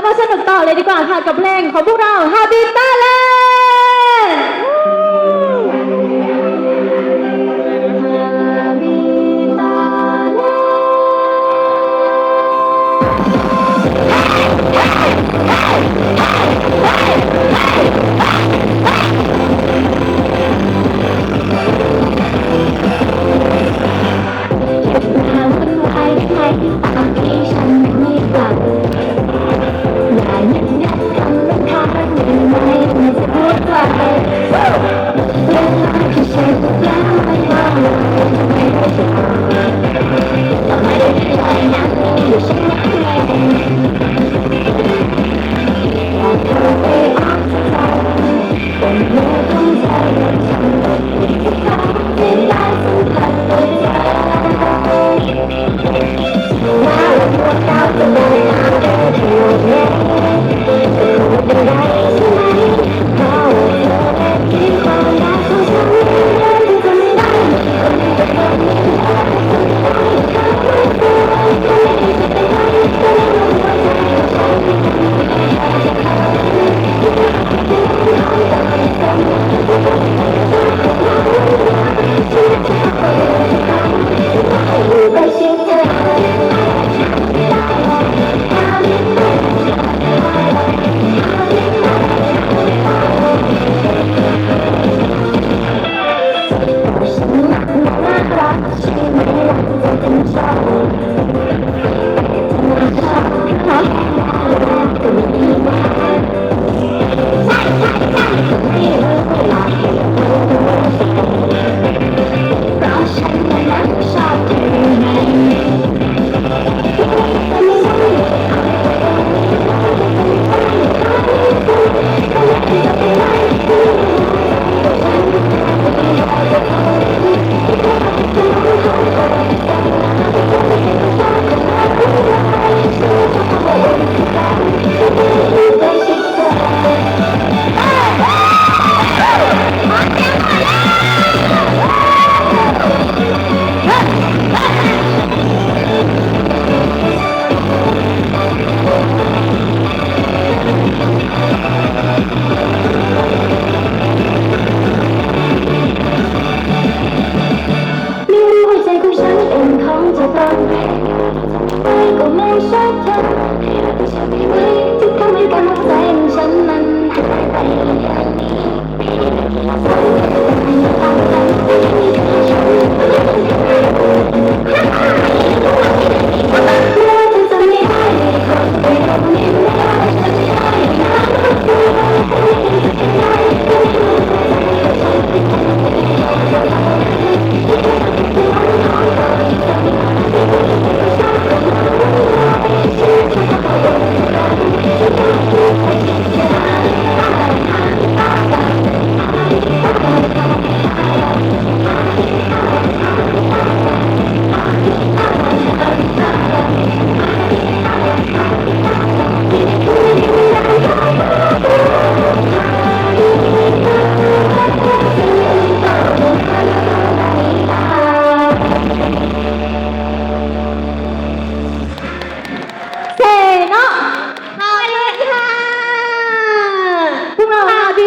แล้วมาสนุกต่อเลยดีกว่าค่ะกับเพลงของพวกเรา Happy Talent ห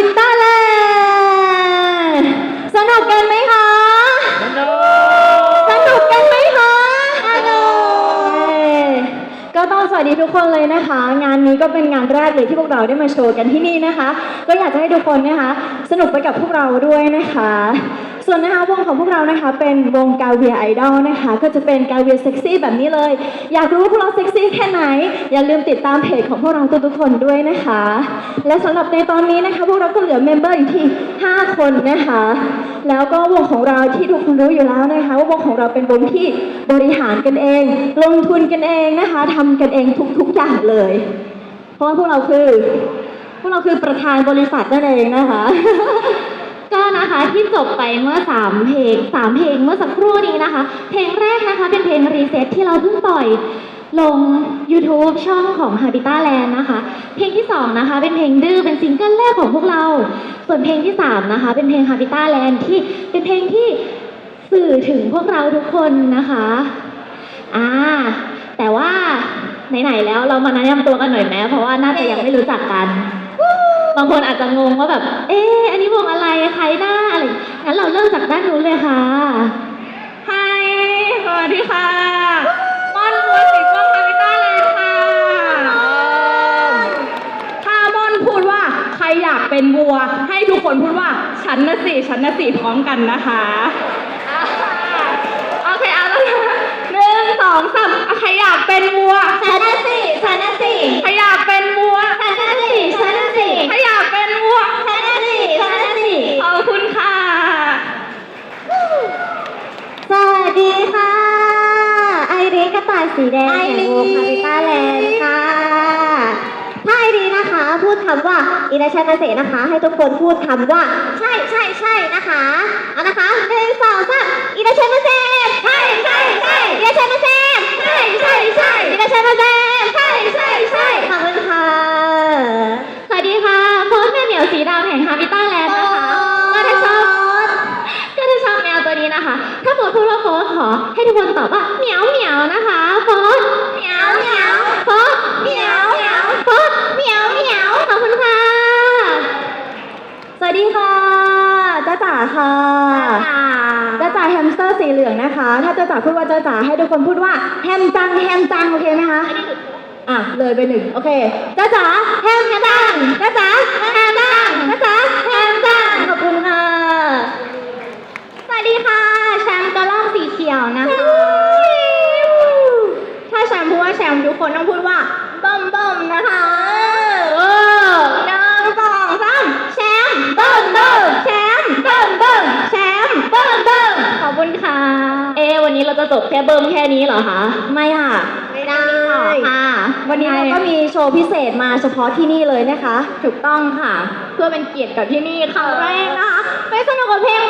Happy Talent สนุกกันไหมคะ สนุกกันไหมคะสนุกก็ต้องสวัสดีทุกคนเลยนะคะ งานนี้ก็เป็นงานแรกเลยที่พวกเราได้มาโชว์กันที่นี่นะคะ ก็อยากจะให้ทุกคนนะคะ สนุกไปกับพวกเราด้วยนะคะส่วนนะคะวงของพวกเรานะคะเป็นวงกาเวียไอดอลนะคะ ก็จะเป็นกาเวียเซ็กซี่แบบนี้เลย อยากรู้ว่าพวกเราเซ็กซี่แค่ไหน อย่าลืมติดตามเพจของพวกเราทุกๆคนด้วยนะคะ และสำหรับในตอนนี้นะคะ พวกเราก็เหลือเมมเบอร์อยู่ที่ 5 คนนะคะ แล้วก็วงของเราที่ทุกคนรู้อยู่แล้วนะคะว่าวงของเราเป็นวงที่บริหารกันเอง ลงทุนกันเองนะคะทำกันเองทุกๆอย่างเลย เพราะว่าพวกเราคือพวกเราคือประธานบริษัทนั่นเองนะคะ ก็นะคะที่จบไปเมื่อ 3 เพลง 3 เพลงเมื่อสักครู่นี้นะคะ เพลงแรกนะคะเป็นเพลงรีเซ็ตที่เราเพิ่งปล่อยลง YouTube ช่องของ Habitat Land นะคะ เพลงที่ 2 นะคะ เป็นเพลงดื้อเป็นซิงเกิลแรกของพวกเรา ส่วนเพลงที่ 3 นะคะ เป็นเพลง Habitat Land ที่เป็นเพลงที่สื่อถึงพวกเราทุกคนนะคะอ่าแต่ว่าไหนๆแล้วเรามาแนะนำตัวกันหน่อยไหมเพราะว่าน่าจะยังไม่รู้จักกัน บางคนอาจจะงงว่าแบบ เอ๊ะอันนี้วงอะไรใครหน้าอะไรงั้นเราเริ่มจากด้านนู้นเลยค่ะไฮสวัสดีค่ะม่อนบัวสีกล้องคาพิต้าเลยค่ะถ้าม่อนพูดว่าใครอยากเป็นวัว ให้ทุกคนพูดว่าฉันนะสิฉันนะสิพร้อมกันนะคะอ่าโอเคเอาแล้วนะหนึ่งสองสามอะใครอยากเป็นวัวฉันน่ะสิฉันน่ะสิใครอยากเป็นวัว ฉันน่ะสิฉันน่ะสิ ใครอยากเป็นวัว ฉันน่ะสิฉันน่ะสิ ขอบ คุณค่ะ สวัสดีค่ะ ไอรีกระต่ายสีแดงไอรีแห่งวงคาริต้าแลนด์ค่ะ ถ้าไอรีนะคะ พูดคำว่าอินาชันเสนะคะ ให้ทุกคนพูดคำว่า ใช่ใช่ใช่นะคะเอานะคะหนึ่งสองสามอินาชันเสใช่ใช่ใช่อินาชันเสใช่ใช่ใช่อินาชันเสใช่ใช่ใช่ขอบคุณค่ะ สวัสดีค่ะโค้ชแม่เหมียวสีดำแห่งฮาบิต้าแลนด์นะคะก็ถ้าชอบ ก็ถ้าชอบแมวตัวนี้นะคะ ถ้าโฟน พูดว่าโฟนขอให้ทุกคนตอบว่าเหมียวเหมียวนะคะโฟนเหมียวเหมียวโฟนเหมียวเหมียวโฟนเหมียวเหมียวขอบคุณค่ะ สวัสดีค่ะจ้าจ๋าค่ะจ้าจ๋าแฮมสเตอร์สีเหลืองนะคะ ถ้าจ้าจ๋าพูดว่าจ้าจ๋าให้ทุกคนพูดว่าแฮมจังแฮมจังโอเคไหมคะอะเลยไปหนึ่งโอเคจ้าจ๋าแฮมจังจ้าจ๋าแฮมจังจ้าจ๋าแฮมจังขอบคุณค่ะสวัสดีค่ะแชมป์กระลอกสีเขียวนะคะ ถ้าแชมป์พูดว่าแชมป์ทุกคนต้องพูดว่าเบิ่มเบิ่มนะคะเออหนึ่งสองสามแชมป์เบิ่มเบิ่มแชมป์เบิ่มเบิ่มแชมป์เบิ่มเบิ่มขอบคุณค่ะ เอะวันนี้เราจะจบแค่เบิ้มแค่นี้เหรอคะ ไม่ค่ะ ไม่ได้ค่ะ วันนี้เราก็มีโชว์พิเศษมาเฉพาะที่นี่เลยนะคะ ถูกต้องค่ะ เพื่อเป็นเกียรติกับที่นี่ครั้งแรกนะคะ ไปสนุกกับเพลง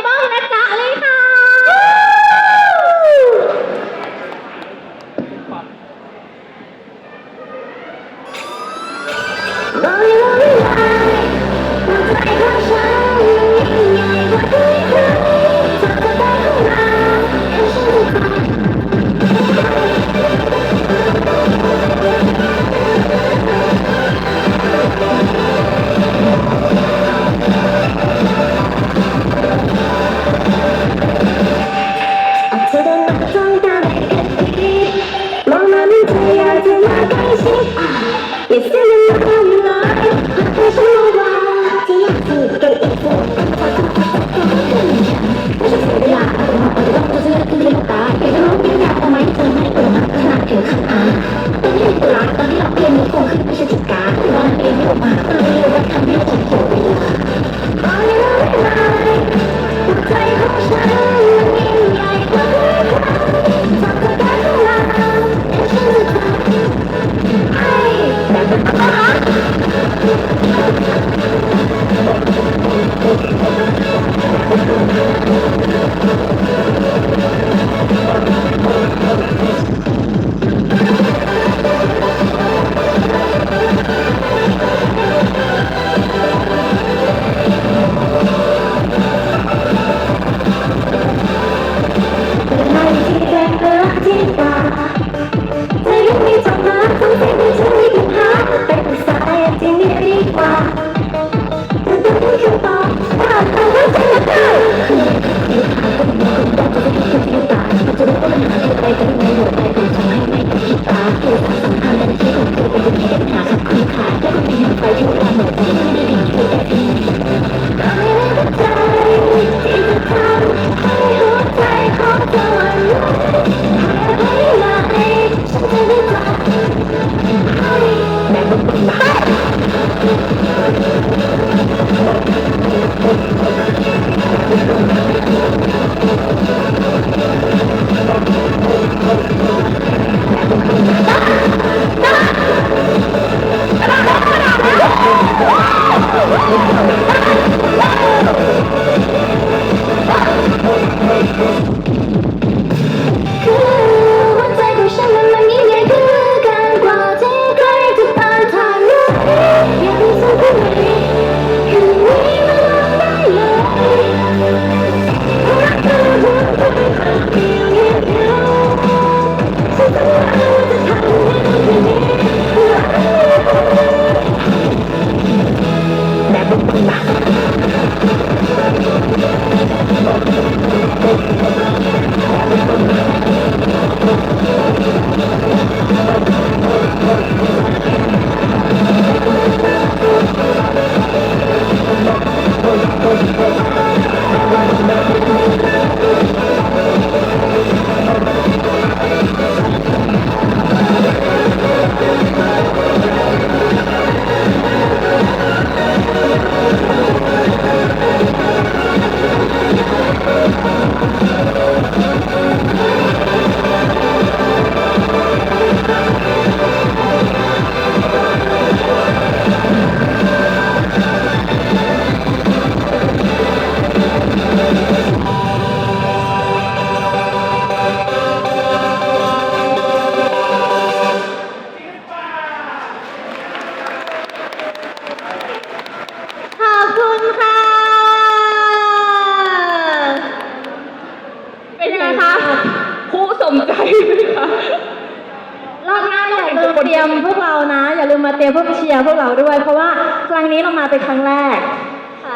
วกเรานะ อย่าลืมมาเตรียมพวกเชียร์พวกเราด้วย เพราะว่าครั้งนี้เรามาเป็นครั้งแรก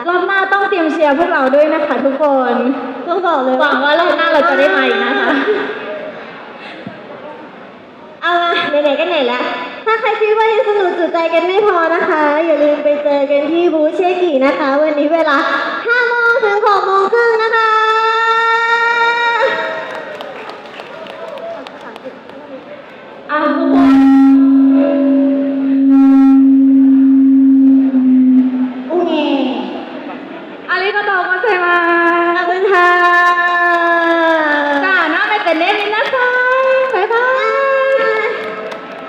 รอบหน้าต้องเตรียมเชียร์พวกเราด้วยนะคะ ทุกคนต้องบอกเลยหวังว่ารอบหน้าเราจะได้มาอีกนะคะเอาละไหนๆก็ไหนละถ้าใครคิดว่ายังสนุกจุใจกันไม่พอนะคะ อย่าลืมไปเจอกันที่บูธเชกินะคะ วันนี้เวลา5โมงถึง6โมงครึ่งนะคะ